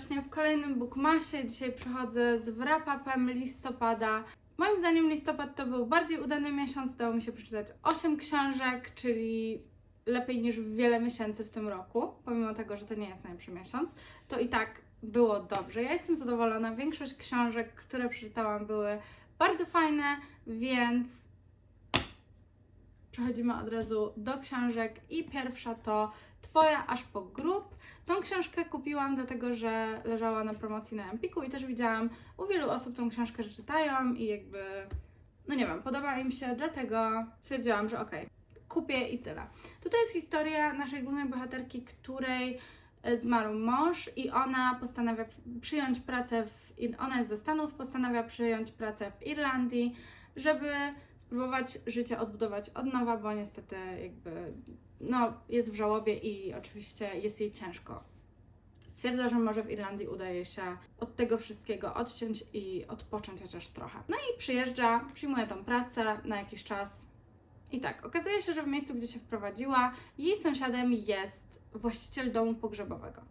serdecznie w kolejnym Bookmasie. Dzisiaj przychodzę z wrap-upem listopada. Moim zdaniem listopad to był bardziej udany miesiąc. Dało mi się przeczytać 8 książek, czyli lepiej niż wiele miesięcy w tym roku. Pomimo tego, że to nie jest najlepszy miesiąc, to i tak było dobrze. Ja jestem zadowolona. Większość książek, które przeczytałam, były bardzo fajne, więc przechodzimy od razu do książek i pierwsza to Twoja aż po grób. Tą książkę kupiłam dlatego, że leżała na promocji na Empiku i też widziałam u wielu osób tą książkę, że czytają i jakby, no nie wiem, podoba im się, dlatego stwierdziłam, że okej, kupię i tyle. Tutaj jest historia naszej głównej bohaterki, której e, zmarł mąż i ona postanawia przyjąć pracę w, ona jest ze Stanów, postanawia przyjąć pracę w Irlandii, żeby spróbować życie odbudować od nowa, bo niestety jakby no, jest w żałobie i oczywiście jest jej ciężko. Stwierdza, że może w Irlandii udaje się od tego wszystkiego odciąć i odpocząć chociaż trochę. No i przyjeżdża, przyjmuje tą pracę na jakiś czas. I tak, okazuje się, że w miejscu, gdzie się wprowadziła, jej sąsiadem jest właściciel domu pogrzebowego,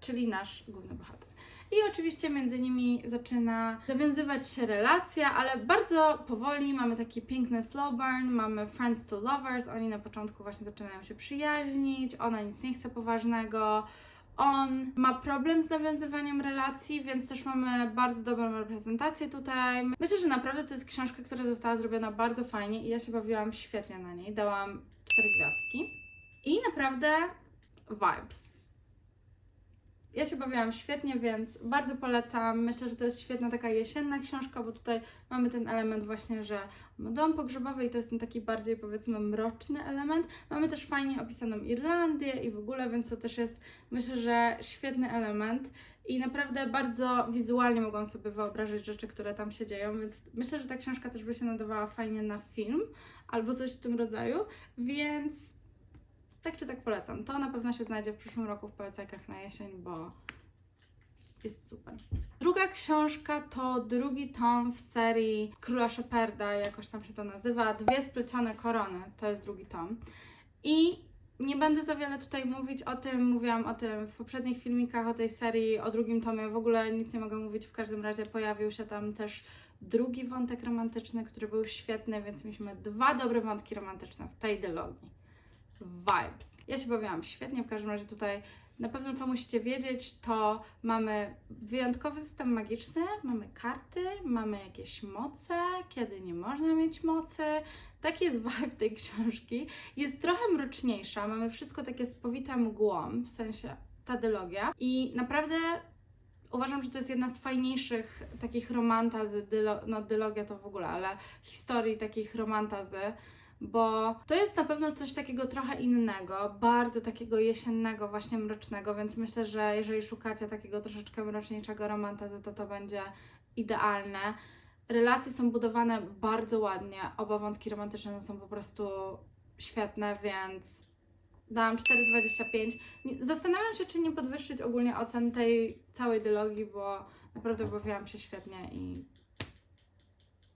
czyli nasz główny bohater. I oczywiście między nimi zaczyna nawiązywać się relacja, ale bardzo powoli. Mamy taki piękny slow burn, mamy friends to lovers. Oni na początku właśnie zaczynają się przyjaźnić, ona nic nie chce poważnego. On ma problem z nawiązywaniem relacji, więc też mamy bardzo dobrą reprezentację tutaj. Myślę, że naprawdę to jest książka, która została zrobiona bardzo fajnie i ja się bawiłam świetnie na niej. Dałam cztery gwiazdki. I naprawdę vibes. Ja się bawiłam świetnie, więc bardzo polecam. Myślę, że to jest świetna taka jesienna książka, bo tutaj mamy ten element właśnie, że dom pogrzebowy i to jest ten taki bardziej powiedzmy mroczny element. Mamy też fajnie opisaną Irlandię i w ogóle, więc to też jest myślę, że świetny element. I naprawdę bardzo wizualnie mogłam sobie wyobrazić rzeczy, które tam się dzieją, więc myślę, że ta książka też by się nadawała fajnie na film albo coś w tym rodzaju, więc tak czy tak polecam. To na pewno się znajdzie w przyszłym roku w polecajkach na jesień, bo jest super. Druga książka to drugi tom w serii Króla Sheparda, jakoś tam się to nazywa. Dwie splecione korony, to jest drugi tom. I nie będę za wiele tutaj mówić o tym, mówiłam o tym w poprzednich filmikach o tej serii, o drugim tomie, w ogóle nic nie mogę mówić, w każdym razie pojawił się tam też drugi wątek romantyczny, który był świetny, więc mieliśmy dwa dobre wątki romantyczne w tej dylogii vibes. Ja się bawiłam świetnie, w każdym razie tutaj na pewno co musicie wiedzieć, to mamy wyjątkowy system magiczny, mamy karty, mamy jakieś moce, kiedy nie można mieć mocy. Taki jest vibe tej książki. Jest trochę mroczniejsza, mamy wszystko takie spowite mgłą, w sensie ta dylogia. I naprawdę uważam, że to jest jedna z fajniejszych takich romantazy, dylo, no dylogia to w ogóle, ale historii takich romantazy, bo to jest na pewno coś takiego trochę innego, bardzo takiego jesiennego, właśnie mrocznego, więc myślę, że jeżeli szukacie takiego troszeczkę mroczniejszego romantazy, to to będzie idealne. Relacje są budowane bardzo ładnie, oba wątki romantyczne są po prostu świetne, więc dałam 4,25. Nie- Zastanawiam się, czy nie podwyższyć ogólnie ocen tej całej dylogii, bo naprawdę bawiłam się świetnie i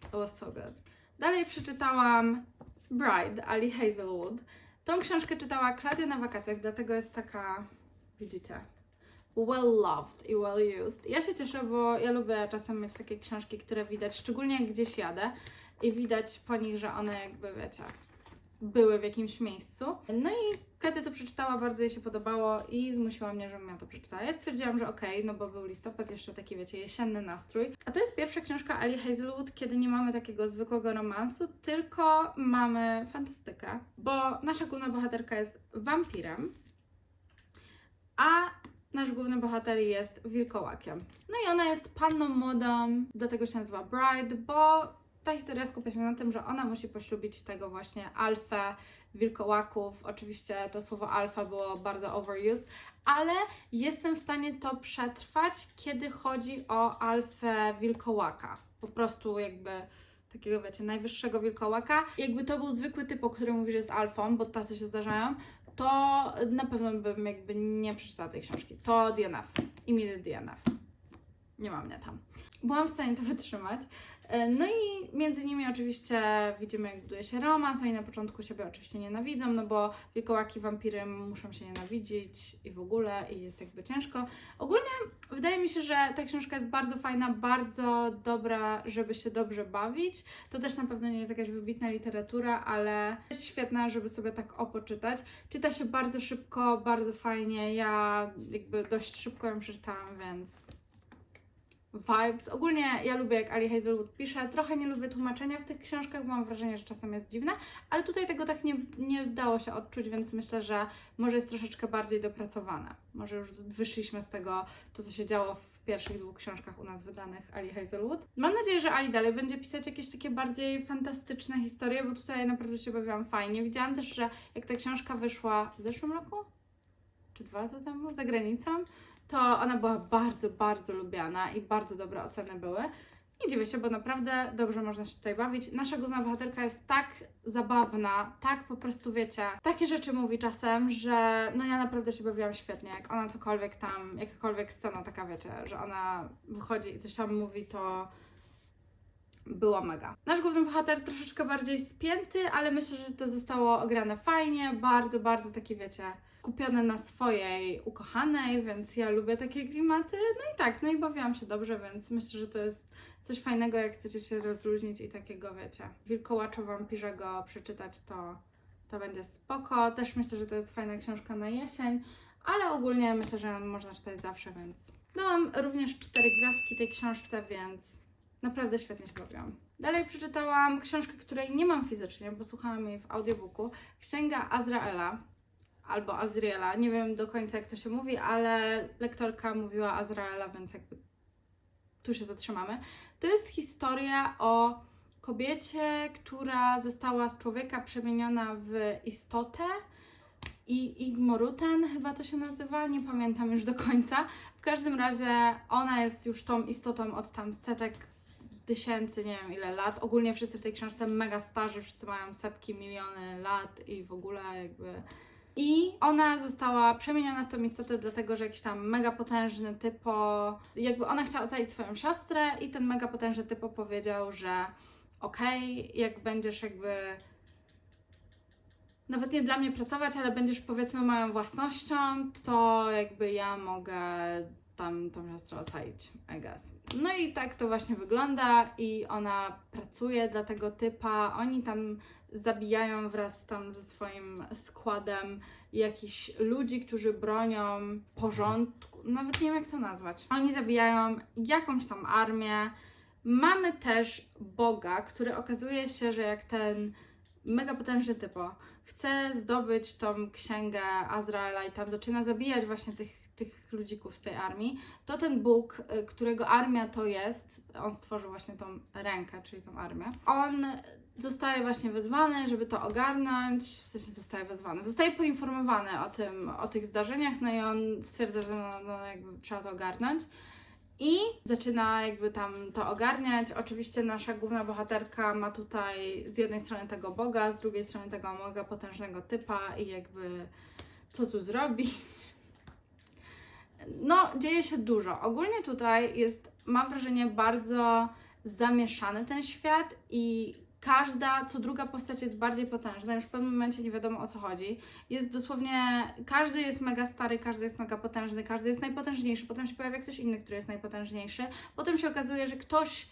it was so good. Dalej przeczytałam Bride Ali Hazelwood. Tą książkę czytała Klaudia na wakacjach, dlatego jest taka, widzicie, well loved i well used. Ja się cieszę, bo ja lubię czasem mieć takie książki, które widać, szczególnie jak gdzieś jadę i widać po nich, że one jakby, wiecie, były w jakimś miejscu. No i Klaudia to przeczytała, bardzo jej się podobało i zmusiła mnie, żebym ja to przeczytała. Ja stwierdziłam, że okej, no bo był listopad, jeszcze taki, wiecie, jesienny nastrój. A to jest pierwsza książka Ali Hazelwood, kiedy nie mamy takiego zwykłego romansu, tylko mamy fantastykę, bo nasza główna bohaterka jest wampirem, a nasz główny bohater jest wilkołakiem. No i ona jest panną młodą, dlatego się nazywa Bride, bo ta historia skupia się na tym, że ona musi poślubić tego właśnie alfę wilkołaków. Oczywiście to słowo alfa było bardzo overused, ale jestem w stanie to przetrwać, kiedy chodzi o alfę wilkołaka. Po prostu jakby takiego, wiecie, najwyższego wilkołaka. Jakby to był zwykły typ, o którym mówisz, że jest alfą, bo tacy się zdarzają, to na pewno bym jakby nie przeczytała tej książki. To DNF. Immediate DNF. Nie mam mnie tam. Byłam w stanie to wytrzymać. E, No i między nimi oczywiście widzimy, jak buduje się romans. Oni na początku siebie oczywiście nienawidzą, no bo wilkołaki, wampiry muszą się nienawidzić i w ogóle, i jest jakby ciężko. Ogólnie wydaje mi się, że ta książka jest bardzo fajna, bardzo dobra, żeby się dobrze bawić. To też na pewno nie jest jakaś wybitna literatura, ale jest świetna, żeby sobie tak opoczytać. Czyta się bardzo szybko, bardzo fajnie. Ja jakby dość szybko ją przeczytałam, więc vibes. Ogólnie ja lubię, jak Ali Hazelwood pisze. Trochę nie lubię tłumaczenia w tych książkach, bo mam wrażenie, że czasem jest dziwne, ale tutaj tego tak nie, nie dało się odczuć, więc myślę, że może jest troszeczkę bardziej dopracowane. Może już wyszliśmy z tego, to co się działo w pierwszych dwóch książkach u nas wydanych Ali Hazelwood. Mam nadzieję, że Ali dalej będzie pisać jakieś takie bardziej fantastyczne historie, bo tutaj naprawdę się bawiłam fajnie. Widziałam też, że jak ta książka wyszła w zeszłym roku, czy dwa lata temu, za granicą, to ona była bardzo, bardzo lubiana i bardzo dobre oceny były. Nie dziwię się, bo naprawdę dobrze można się tutaj bawić. Nasza główna bohaterka jest tak zabawna, tak po prostu wiecie, takie rzeczy mówi czasem, że no ja naprawdę się bawiłam świetnie. Jak ona cokolwiek tam, jakakolwiek scena taka wiecie, że ona wychodzi i coś tam mówi, to było mega. Nasz główny bohater troszeczkę bardziej spięty, ale myślę, że to zostało ograne fajnie, bardzo, bardzo taki wiecie, kupione na swojej ukochanej, więc ja lubię takie klimaty. No i tak, no i bawiłam się dobrze, więc myślę, że to jest coś fajnego, jak chcecie się rozluźnić i takiego, wiecie, wilkołaczo-wampirzego przeczytać, to, to będzie spoko. Też myślę, że to jest fajna książka na jesień, ale ogólnie myślę, że można czytać zawsze, więc dałam również cztery gwiazdki tej książce, więc naprawdę świetnie się bawiłam. Dalej przeczytałam książkę, której nie mam fizycznie, bo słuchałam jej w audiobooku. Księga Azraela albo Azriela, nie wiem do końca jak to się mówi, ale lektorka mówiła Azraela, więc jakby tu się zatrzymamy. To jest historia o kobiecie, która została z człowieka przemieniona w istotę i Igmoruten chyba to się nazywa, nie pamiętam już do końca. W każdym razie ona jest już tą istotą od tam setek tysięcy, nie wiem ile lat. Ogólnie wszyscy w tej książce mega starzy, wszyscy mają setki, miliony lat i w ogóle jakby i ona została przemieniona w tą istotę, dlatego że jakiś tam mega potężny typo, jakby ona chciała ocalić swoją siostrę i ten mega potężny typo powiedział, że okej, jak będziesz jakby nawet nie dla mnie pracować, ale będziesz powiedzmy moją własnością, to jakby ja mogę tam tą siostrę ocalić, I guess. No i tak to właśnie wygląda i ona pracuje dla tego typa, oni tam zabijają wraz tam ze swoim składem jakichś ludzi, którzy bronią porządku, nawet nie wiem jak to nazwać. Oni zabijają jakąś tam armię. Mamy też Boga, który okazuje się, że jak ten mega potężny typo chce zdobyć tą księgę Azraela i tam zaczyna zabijać właśnie tych, tych ludzików z tej armii, to ten Bóg, y, którego armia to jest, on stworzył właśnie tą rękę, czyli tą armię, on zostaje właśnie wezwany, żeby to ogarnąć, w sensie zostaje wezwany, zostaje poinformowany o tym, o tych zdarzeniach, no i on stwierdza, że no, no jakby trzeba to ogarnąć. I zaczyna jakby tam to ogarniać. Oczywiście nasza główna bohaterka ma tutaj z jednej strony tego Boga, z drugiej strony tego mega potężnego typa i jakby co tu zrobić. No, dzieje się dużo. Ogólnie tutaj jest, mam wrażenie, bardzo zamieszany ten świat i każda, co druga postać jest bardziej potężna, już w pewnym momencie nie wiadomo o co chodzi. Jest dosłownie, każdy jest mega stary, każdy jest mega potężny, każdy jest najpotężniejszy, potem się pojawia ktoś inny, który jest najpotężniejszy, potem się okazuje, że ktoś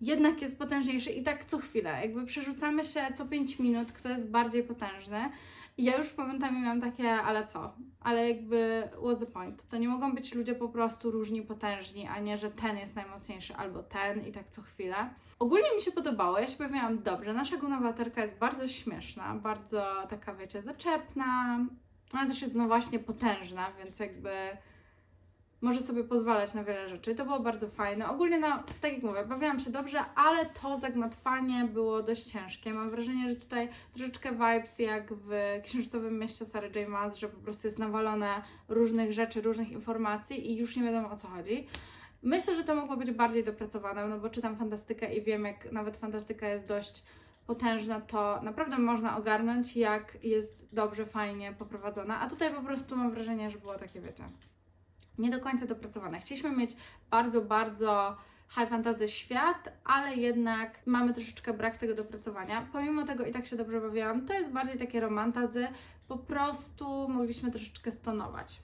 jednak jest potężniejszy i tak co chwilę, jakby przerzucamy się co 5 minut, kto jest bardziej potężny. Ja już momentami miałam takie, ale co? Ale jakby, what's the point? To nie mogą być ludzie po prostu różni, potężni, a nie, że ten jest najmocniejszy albo ten i tak co chwilę. Ogólnie mi się podobało, ja się bawiłam dobrze. Nasza główna bohaterka jest bardzo śmieszna, bardzo taka, wiecie, zaczepna. Ona też jest no właśnie potężna, więc jakby może sobie pozwalać na wiele rzeczy. To było bardzo fajne. Ogólnie, no, tak jak mówię, bawiłam się dobrze, ale to zagmatwanie było dość ciężkie. Mam wrażenie, że tutaj troszeczkę vibes jak w księżycowym mieście Sary J. Maas, że po prostu jest nawalone różnych rzeczy, różnych informacji i już nie wiadomo o co chodzi. Myślę, że to mogło być bardziej dopracowane, no bo czytam fantastykę i wiem, jak nawet fantastyka jest dość potężna, to naprawdę można ogarnąć, jak jest dobrze, fajnie poprowadzona. A tutaj po prostu mam wrażenie, że było takie, wiecie, nie do końca dopracowane. Chcieliśmy mieć bardzo, bardzo high fantasy świat, ale jednak mamy troszeczkę brak tego dopracowania. Pomimo tego i tak się dobrze bawiłam. To jest bardziej takie romantazy, po prostu mogliśmy troszeczkę stonować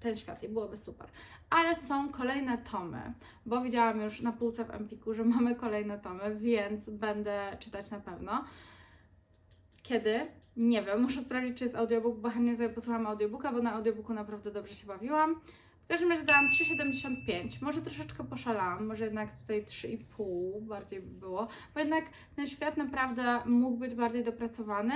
ten świat i byłoby super. Ale są kolejne tomy, bo widziałam już na półce w Empiku, że mamy kolejne tomy, więc będę czytać na pewno. Kiedy? Nie wiem, muszę sprawdzić, czy jest audiobook, bo chętnie sobie posłucham audiobooka, bo na audiobooku naprawdę dobrze się bawiłam. W każdym razie dałam 3,75. Może troszeczkę poszalałam, może jednak tutaj 3,5 bardziej by było, bo jednak ten świat naprawdę mógł być bardziej dopracowany,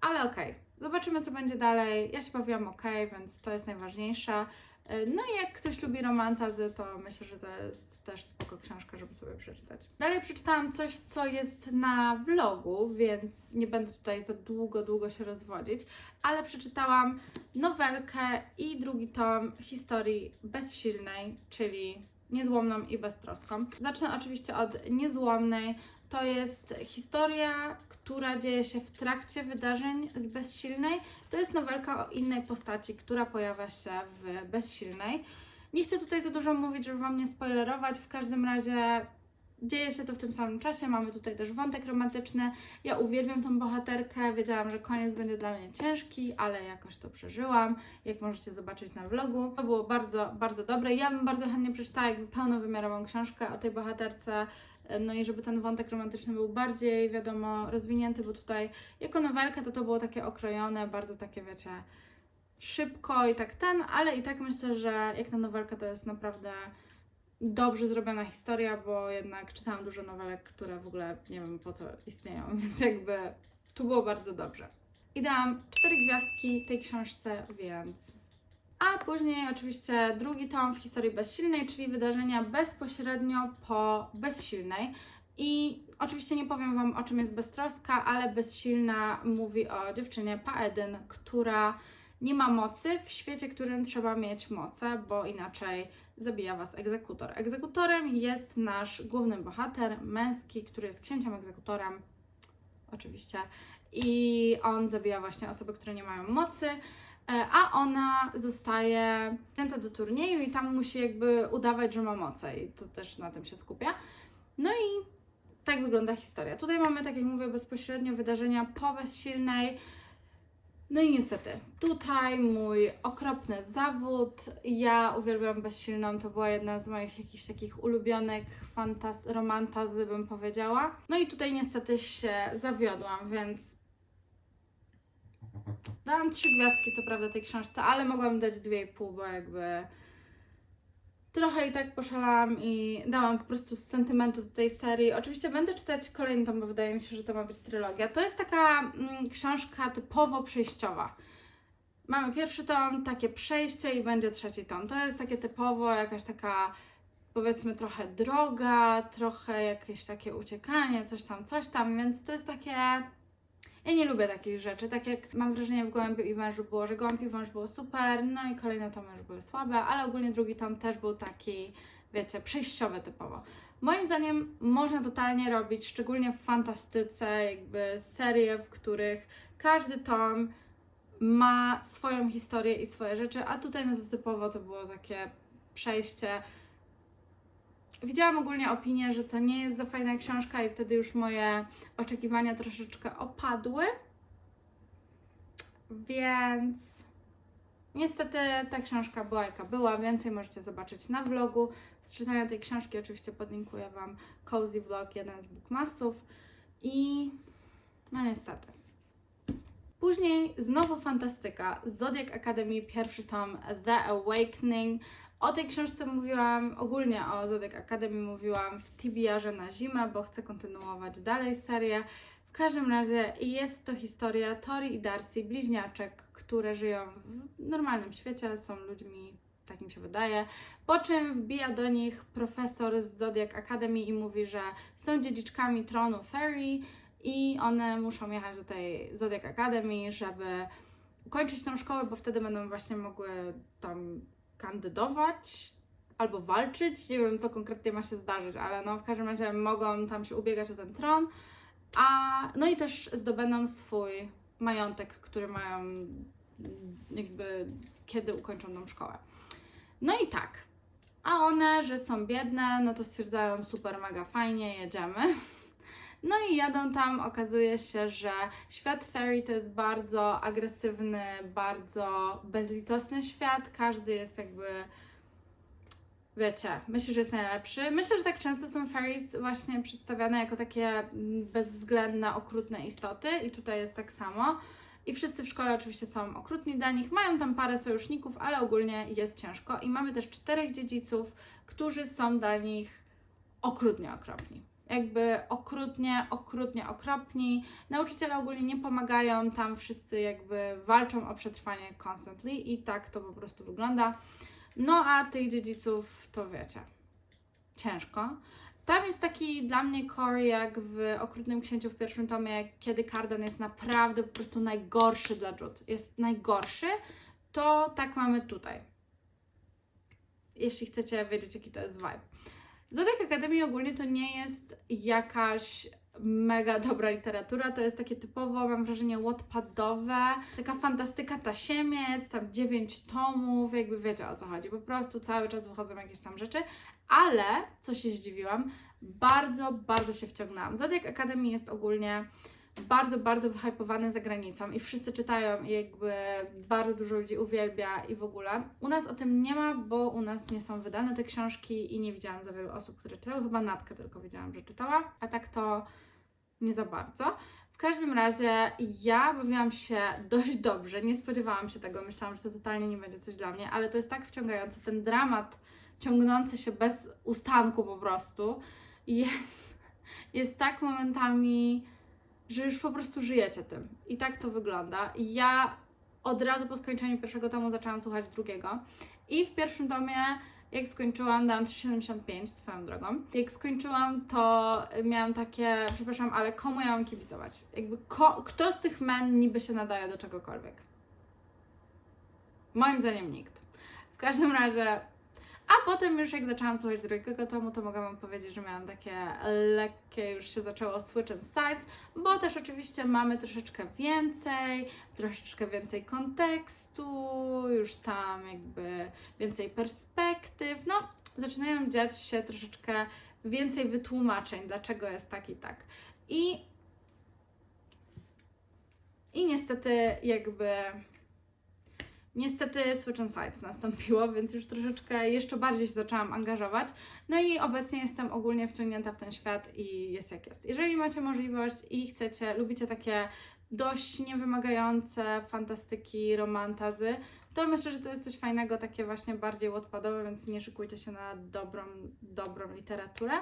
ale okej. Zobaczymy, co będzie dalej. Ja się bawiłam ok, więc to jest najważniejsze. Yy, No i jak ktoś lubi romantazy, to myślę, że to jest też spoko książka, żeby sobie przeczytać. Dalej przeczytałam coś, co jest na vlogu, więc nie będę tutaj za długo, długo się rozwodzić, ale przeczytałam nowelkę i drugi tom historii bezsilnej, czyli niezłomną i beztroską. Zacznę oczywiście od niezłomnej. To jest historia, która dzieje się w trakcie wydarzeń z Bezsilnej. To jest nowelka o innej postaci, która pojawia się w Bezsilnej. Nie chcę tutaj za dużo mówić, żeby Wam nie spoilerować. W każdym razie dzieje się to w tym samym czasie. Mamy tutaj też wątek romantyczny. Ja uwielbiam tą bohaterkę. Wiedziałam, że koniec będzie dla mnie ciężki, ale jakoś to przeżyłam. Jak możecie zobaczyć na vlogu. To było bardzo, bardzo dobre. Ja bym bardzo chętnie przeczytała jakby pełnowymiarową książkę o tej bohaterce. No i żeby ten wątek romantyczny był bardziej, wiadomo, rozwinięty, bo tutaj jako nowelka to to było takie okrojone, bardzo takie, wiecie, szybko i tak ten, ale i tak myślę, że jak na nowelkę to jest naprawdę dobrze zrobiona historia, bo jednak czytałam dużo nowelek, które w ogóle nie wiem po co istnieją, więc jakby tu było bardzo dobrze. I dałam cztery gwiazdki tej książce, więc a później oczywiście drugi tom w historii bezsilnej, czyli wydarzenia bezpośrednio po bezsilnej. I oczywiście nie powiem Wam o czym jest beztroska, ale bezsilna mówi o dziewczynie Paedyn, która nie ma mocy w świecie, w którym trzeba mieć moce, bo inaczej zabija Was egzekutor. Egzekutorem jest nasz główny bohater, męski, który jest księciem egzekutorem, oczywiście. I on zabija właśnie osoby, które nie mają mocy e, a ona zostaje wzięta do turnieju i tam musi jakby udawać, że ma moce i to też na tym się skupia. No i tak wygląda historia. Tutaj mamy, tak jak mówię, bezpośrednio wydarzenia po bezsilnej. No i niestety, tutaj mój okropny zawód. Ja uwielbiam bezsilną, to była jedna z moich jakichś takich ulubionych fantaz- romantazy, bym powiedziała. No i tutaj niestety się zawiodłam, więc Dałam trzy gwiazdki, co prawda, tej książce, ale mogłam dać dwie i pół, bo jakby trochę i tak poszalałam i dałam po prostu z sentymentu do tej serii. Oczywiście będę czytać kolejny tom, bo wydaje mi się, że to ma być trylogia. To jest taka mm, książka typowo przejściowa. Mamy pierwszy tom, takie przejście i będzie trzeci tom. To jest takie typowo jakaś taka powiedzmy trochę droga, trochę jakieś takie uciekanie, coś tam, coś tam, więc to jest takie ja nie lubię takich rzeczy, tak jak mam wrażenie w Gołębiu i Wężu było, że Gołąb i Wąż było super, no i kolejne tomy już były słabe, ale ogólnie drugi tom też był taki, wiecie, przejściowy typowo. Moim zdaniem można totalnie robić, szczególnie w fantastyce, jakby serie, w których każdy tom ma swoją historię i swoje rzeczy, a tutaj no to typowo to było takie przejście. Widziałam ogólnie opinię, że to nie jest za fajna książka i wtedy już moje oczekiwania troszeczkę opadły. Więc niestety ta książka była jaka była. Więcej możecie zobaczyć na vlogu. Z czytania tej książki oczywiście podlinkuję Wam Cozy Vlog, jeden z bookmasów. I no niestety. Później znowu fantastyka. Zodiac Academy, pierwszy tom The Awakening. O tej książce mówiłam, ogólnie o Zodiac Academy mówiłam w TBR-ze na zimę, bo chcę kontynuować dalej serię. W każdym razie jest to historia Tori i Darcy, bliźniaczek, które żyją w normalnym świecie, są ludźmi, tak mi się wydaje. Po czym wbija do nich profesor z Zodiac Academy i mówi, że są dziedziczkami tronu Fairy i one muszą jechać do tej Zodiac Academy, żeby ukończyć tą szkołę, bo wtedy będą właśnie mogły tam kandydować albo walczyć. Nie wiem, co konkretnie ma się zdarzyć, ale no w każdym razie mogą tam się ubiegać o ten tron. A no i też zdobędą swój majątek, który mają mm, jakby kiedy ukończą tą szkołę. No i tak. A one, że są biedne, no to stwierdzają super, mega fajnie, jedziemy. No i jadą tam, okazuje się, że świat fairy to jest bardzo agresywny, bardzo bezlitosny świat. Każdy jest jakby, wiecie, myślę, że jest najlepszy. Myślę, że tak często są fairies właśnie przedstawiane jako takie mm, bezwzględne, okrutne istoty i tutaj jest tak samo. I wszyscy w szkole oczywiście są okrutni dla nich, mają tam parę sojuszników, ale ogólnie jest ciężko. I mamy też czterech dziedziców, którzy są dla nich okrutnie okropni. Jakby okrutnie, okrutnie okropni. Nauczyciele ogólnie nie pomagają, tam wszyscy jakby walczą o przetrwanie constantly i tak to po prostu wygląda. No a tych dziedziców to wiecie, ciężko. Tam jest taki dla mnie core jak w Okrutnym Księciu w pierwszym tomie, kiedy Kardan jest naprawdę po prostu najgorszy dla Jude. Jest najgorszy, to tak mamy tutaj. Jeśli chcecie wiedzieć, jaki to jest vibe. Zodiac Academy ogólnie to nie jest jakaś mega dobra literatura, to jest takie typowo, mam wrażenie, wattpadowe, taka fantastyka tasiemiec, tam dziewięć tomów, jakby wiecie o co chodzi, po prostu cały czas wychodzą jakieś tam rzeczy, ale, co się zdziwiłam, bardzo, bardzo się wciągnęłam. Zodiac Academy jest ogólnie bardzo, bardzo wyhypowany za granicą i wszyscy czytają i jakby bardzo dużo ludzi uwielbia i w ogóle. U nas o tym nie ma, bo u nas nie są wydane te książki i nie widziałam za wielu osób, które czytały. Chyba Natkę tylko widziałam, że czytała, a tak to nie za bardzo. W każdym razie ja bawiłam się dość dobrze, nie spodziewałam się tego, myślałam, że to totalnie nie będzie coś dla mnie, ale to jest tak wciągające, ten dramat ciągnący się bez ustanku po prostu jest, jest tak momentami że już po prostu żyjecie tym. I tak to wygląda. Ja od razu po skończeniu pierwszego tomu zaczęłam słuchać drugiego. I w pierwszym tomie, jak skończyłam, dałam 3,75 swoją drogą. Jak skończyłam, to miałam takie, przepraszam, ale komu ja mam kibicować? Jakby ko- kto z tych men niby się nadaje do czegokolwiek? Moim zdaniem nikt. W każdym razie a potem już jak zaczęłam słuchać drugiego tomu, to mogę Wam powiedzieć, że miałam takie lekkie, już się zaczęło switch and sides, bo też oczywiście mamy troszeczkę więcej, troszeczkę więcej kontekstu, już tam jakby więcej perspektyw, no zaczynają dziać się troszeczkę więcej wytłumaczeń, dlaczego jest tak i tak. I i niestety jakby Niestety Switch on Sites nastąpiło, więc już troszeczkę jeszcze bardziej się zaczęłam angażować. No i obecnie jestem ogólnie wciągnięta w ten świat i jest jak jest. Jeżeli macie możliwość i chcecie, lubicie takie dość niewymagające fantastyki, romantazy, to myślę, że to jest coś fajnego, takie właśnie bardziej odpadowe, więc nie szykujcie się na dobrą, dobrą literaturę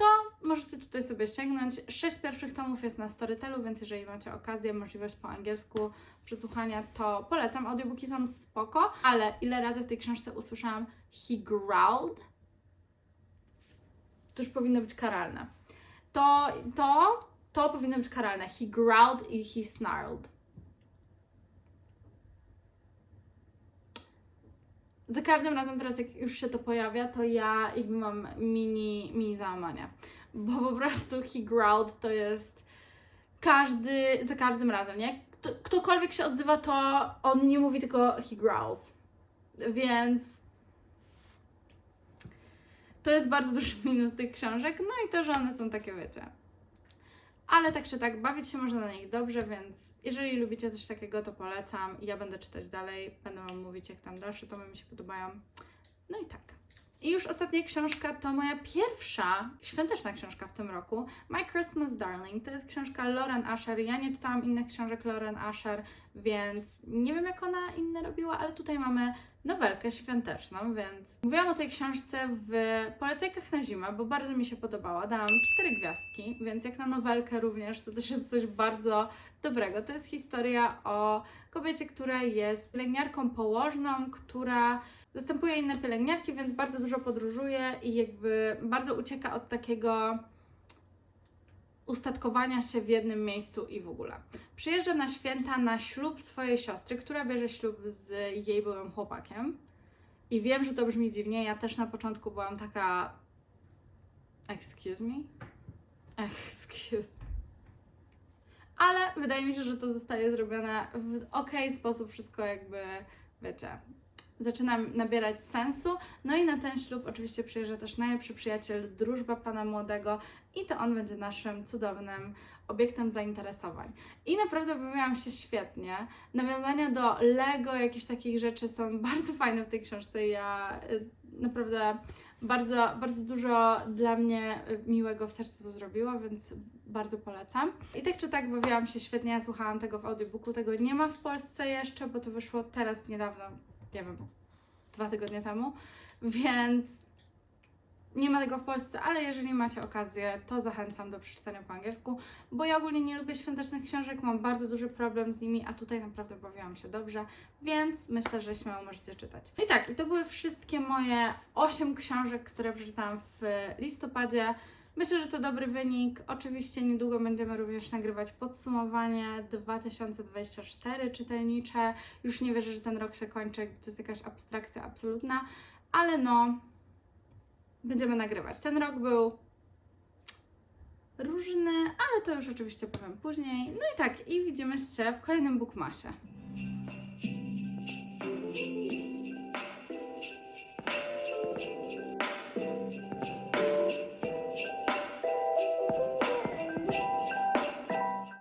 to możecie tutaj sobie sięgnąć. Sześć pierwszych tomów jest na Storytelu, więc jeżeli macie okazję, możliwość po angielsku przesłuchania, to polecam. Audiobooki są spoko, ale ile razy w tej książce usłyszałam he growled, to już powinno być karalne. To, to, to powinno być karalne. He growled i he snarled. Za każdym razem teraz, jak już się to pojawia, to ja jakby mam mini, mini załamanie. Bo po prostu he growled to jest każdy, za każdym razem, nie? Kto, ktokolwiek się odzywa, to on nie mówi tylko he growls. Więc to jest bardzo duży minus tych książek. No i to, że one są takie, wiecie. Ale tak czy tak, bawić się można na nich dobrze, więc jeżeli lubicie coś takiego, to polecam ja będę czytać dalej, będę Wam mówić, jak tam dalsze tomy mi się podobają. No i tak. I już ostatnia książka to moja pierwsza świąteczna książka w tym roku. My Christmas Darling. To jest książka Lauren Asher. Ja nie czytałam innych książek Lauren Asher, więc nie wiem jak ona inne robiła, ale tutaj mamy nowelkę świąteczną, więc mówiłam o tej książce w polecajkach na zimę, bo bardzo mi się podobała. Dałam cztery gwiazdki, więc jak na nowelkę również to też jest coś bardzo dobrego. To jest historia o kobiecie, która jest pielęgniarką położną, która zastępuje inne pielęgniarki, więc bardzo dużo podróżuje i jakby bardzo ucieka od takiego ustatkowania się w jednym miejscu i w ogóle. Przyjeżdża na święta na ślub swojej siostry, która bierze ślub z jej byłym chłopakiem. I wiem, że to brzmi dziwnie, ja też na początku byłam taka. Excuse me? Excuse me. Ale wydaje mi się, że to zostaje zrobione w ok sposób, wszystko jakby, wiecie, zaczyna nabierać sensu. No i na ten ślub oczywiście przyjeżdża też najlepszy przyjaciel, drużba pana młodego i to on będzie naszym cudownym obiektem zainteresowań. I naprawdę bawiłam się świetnie. Nawiązania do Lego, jakichś takich rzeczy są bardzo fajne w tej książce. Ja y, naprawdę bardzo, bardzo dużo dla mnie y, miłego w sercu to zrobiło, więc bardzo polecam. I tak czy tak bawiłam się świetnie, ja słuchałam tego w audiobooku, tego nie ma w Polsce jeszcze, bo to wyszło teraz niedawno, nie wiem, dwa tygodnie temu, więc nie ma tego w Polsce, ale jeżeli macie okazję, to zachęcam do przeczytania po angielsku, bo ja ogólnie nie lubię świątecznych książek, mam bardzo duży problem z nimi, a tutaj naprawdę bawiłam się dobrze, więc myślę, że śmiało możecie czytać. I tak, i to były wszystkie moje 8 książek, które przeczytałam w listopadzie. Myślę, że to dobry wynik. Oczywiście niedługo będziemy również nagrywać podsumowanie 2024 czytelnicze. Już nie wierzę, że ten rok się kończy, to jest jakaś abstrakcja absolutna, ale no, będziemy nagrywać. Ten rok był różny, ale to już oczywiście powiem później. No i tak, i widzimy się w kolejnym Bookmasie.